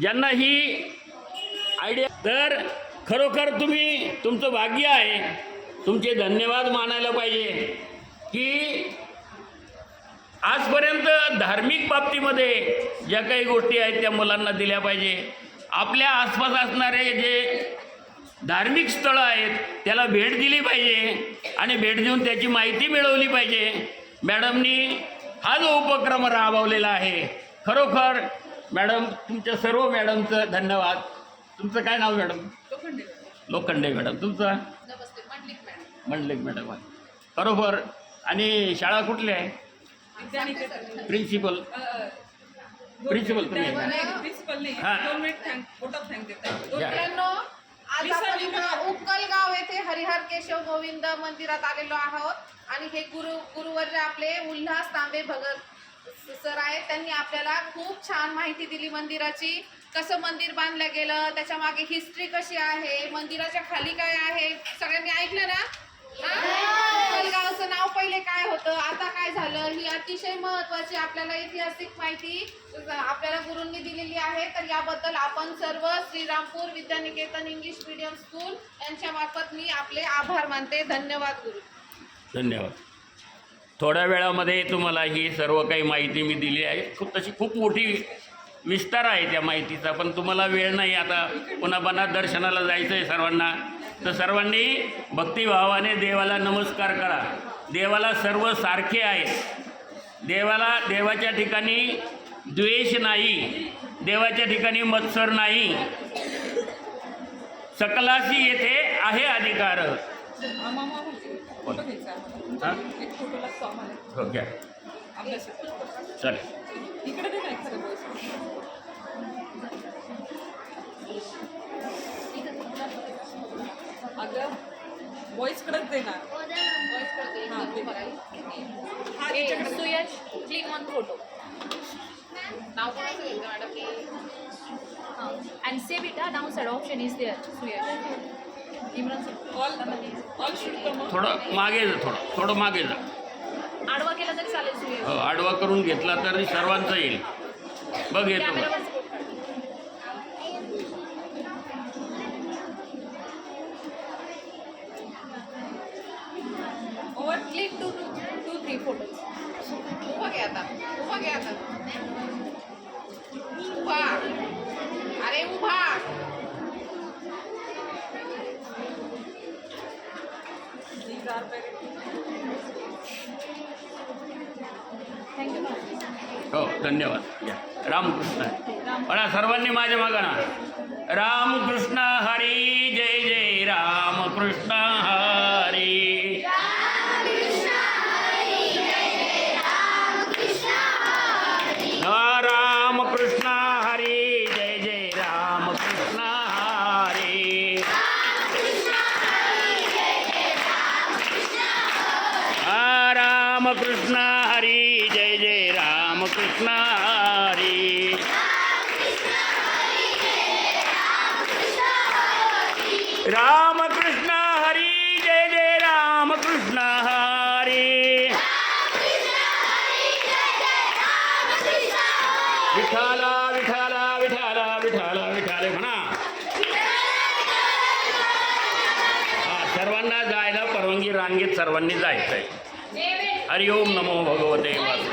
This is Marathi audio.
ज्यांना ही आयडिया तर खरोखर तुम्ही तुमचं भाग्य आहे. तुमचे धन्यवाद मानायला पाहिजे. की आजपर्यंत धार्मिक बाबतीमध्ये ज्या काही गोष्टी आहेत त्या मुलांना दिल्या पाहिजे. आपल्या आसपास असणारे जे धार्मिक स्थळं आहेत त्याला भेट दिली पाहिजे आणि भेट देऊन त्याची माहिती मिळवली पाहिजे. मॅडमनी हा जो उपक्रम राबवलेला आहे खरोखर मॅडम तुमच्या सर्व मॅडमचं धन्यवाद. तुमचं काय नाव मॅडम? लोखंडे लोखंडे मॅडम. तुमचं? नमस्ते मंडलिक मॅडम. मंडलिक मॅडम. आहे बरोबर. आणि शाळा कुठली आहे? प्रिन्सिपल प्रिन्सिपल तुम्ही हा. उक्कलगाव येथे हरिहर केशव गोविंद मंदिरात आलेलो आहोत. आणि हे गुरु गुरुवर्य आपले उल्हास तांबे भगत सर आहेत त्यांनी आपल्याला खूप छान माहिती दिली मंदिराची. कसं मंदिर बांधलं गेलं त्याच्यामागे हिस्ट्री कशी आहे मंदिराच्या खाली काय आहे सगळ्यांनी ऐकलं ना? हा? नाव पहिले काय होतं आता काय झालं? ही अतिशय महत्वाची आपल्याला ऐतिहासिक माहिती आपल्याला गुरूंनी दिलेली आहे. तर याबद्दल आपण सर्व Shrirampur Vidyaniketan English medium school यांच्या मार्फत मी आपले आभार मानते. धन्यवाद गुरु. धन्यवाद. थोड्या वेळामध्ये तुम्हाला ही सर्व काही माहिती मी दिली आहे. खूप तशी खूप मोठी विस्तार आहे त्या माहितीचा पण तुम्हाला वेळ नाही आता. पुन्हा बना दर्शनाला जायचं आहे सर्वांना. तर सर्वांनी भक्तिभावाने देवाला नमस्कार करा. देवाला सर्व सारखे आहेत. देवाला देवाच्या ठिकाणी द्वेष नाही. देवाच्या ठिकाणी मत्सर नाही. सकलाशी येथे आहे अधिकार. हां? हो घ्या. चालेल. इकडे अगं हां. हा सुयश क्लिक ऑन फोटो नाव कोणाचं madam it, ah, downside option is there. Suyash. Imran थोडं मागे जा थोडं थोडं मागे जा. आडवा केला तरी चालेल हो, आडवा करून घेतला तरी सर्वांचा येईल. बघ येतो click two two two three photos उभा घ्या आता उभा घ्या आता. हो धन्यवाद. या. रामकृष्ण. म्हणा सर्वांनी माझ्या मागणा रामकृष्ण हरी जय जय. रामकृष्ण हरी. हा, रामकृष्ण हरी जय जय. रामकृष्ण हरी. हा, रामकृष्ण हरी कृष्ण हरी. रामकृष्ण हरी जय जय राम कृष्ण हरी. विठाला विठाला विठाला विठाला विठाले म्हणा. हा सर्वांना जायला परवानगी रांगेत सर्वांनी जायचंय. हरिओम नमो भगवते वासुदेवाय.